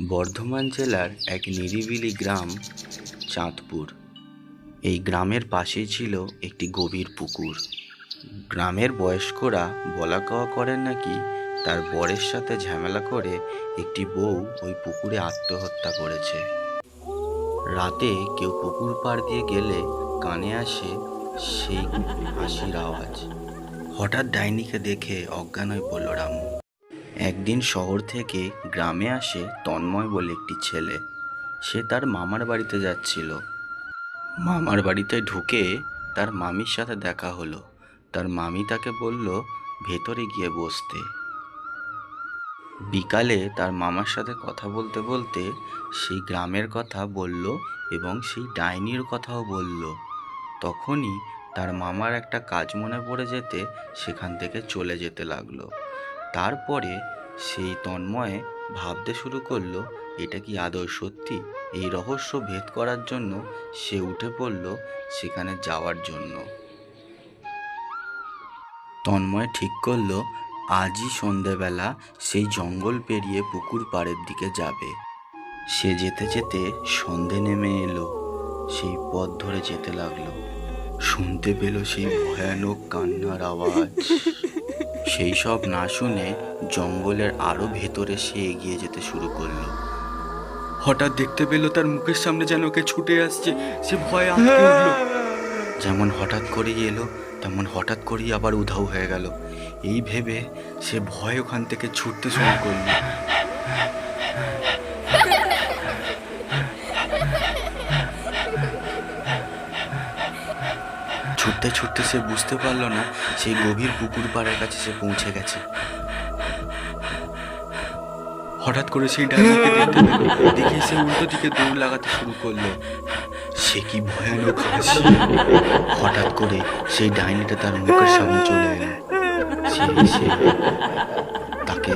বর্ধমান জেলার এক নিরিবিলি গ্রাম চাঁদপুর। এই গ্রামের পাশেই ছিল একটি গভীর পুকুর। গ্রামের বয়স্করা বলা কওয়া করেন নাকি তার বরের সাথে ঝামেলা করে একটি বউ ওই পুকুরে আত্মহত্যা করেছে। রাতে কেউ পুকুর পাড় দিয়ে গেলে কানে আসে সেই হাসির আওয়াজ। হঠাৎ ডাইনিকে দেখে অজ্ঞান হয়ে পড়ল রামু একদিন শহর থেকে গ্রামে আসে তন্ময় বলে একটি ছেলে। সে তার মামার বাড়িতে যাচ্ছিল। মামার বাড়িতে ঢুকে তার মামির সাথে দেখা হলো। তার মামি তাকে বলল, ভেতরে গিয়ে বসতে। বিকালে তার মামার সাথে কথা বলতে বলতে সেই গ্রামের কথা বলল এবং সেই ডাইনির কথাও বলল। তখনই তার মামার একটা কাজ মনে পড়ে যেতে সেখান থেকে চলে যেতে লাগল। তারপরে সেই তন্ময়ে ভাবতে শুরু করল, এটা কি আদৌ সত্যি? এই রহস্য ভেদ করার জন্য সে উঠে পড়ল সেখানে যাওয়ার জন্য। তন্ময় ঠিক করল, আজই সন্ধেবেলা সেই জঙ্গল পেরিয়ে পুকুর পাড়ের দিকে যাবে। সে যেতে যেতে সন্ধে নেমে এলো, সেই পথ ধরে যেতে লাগল। শুনতে পেল সেই ভয়ানক কান্নার আওয়াজ। সেই সব না শুনে জঙ্গলের আরও ভেতরে সে এগিয়ে যেতে শুরু করল। হঠাৎ দেখতে পেল তার মুখের সামনে যেন ওকে ছুটে আসছে। সে ভয় আটকে উঠল। যেমন হঠাৎ করেই এলো, তেমন হঠাৎ করেই আবার উধাও হয়ে গেল। এই ভেবে সে ভয় ওখান থেকে ছুটতে শুরু করল। ছুটতে ছুটতে সে বুঝতে পারল না, সেই গভীর পুকুর পাড়ের কাছে সে পৌঁছে গেছে। হঠাৎ করে সেই ডাইনিকে দেখতে পেল। দেখে সে উল্টো দিকে দৌড় লাগাতে শুরু করল। সে কি ভয়ানক হাসি। হঠাৎ করে সেই ডাইনিটা তার মুখের সামনে চলে এলো। সে তাকে।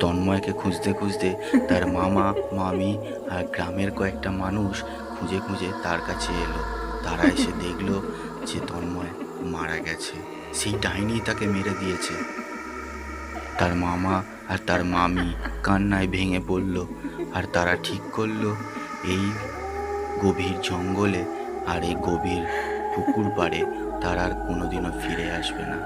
তন্ময়কে খুঁজতে খুঁজতে তার মামা, মামি আর গ্রামের কয়েকটা মানুষ খুঁজে খুঁজে তার কাছে এলো। তারা এসে দেখল যে তন্ময় মারা গেছে। সেই ডাইনি তাকে মেরে দিয়েছে। তার মামা আর তার মামি কান্নায় ভেঙে পড়ল আর তারা ঠিক করল, এই গভীর জঙ্গলে আর এই গভীর পুকুর পাড়ে তারা আর কোনোদিনও ফিরে আসবে না।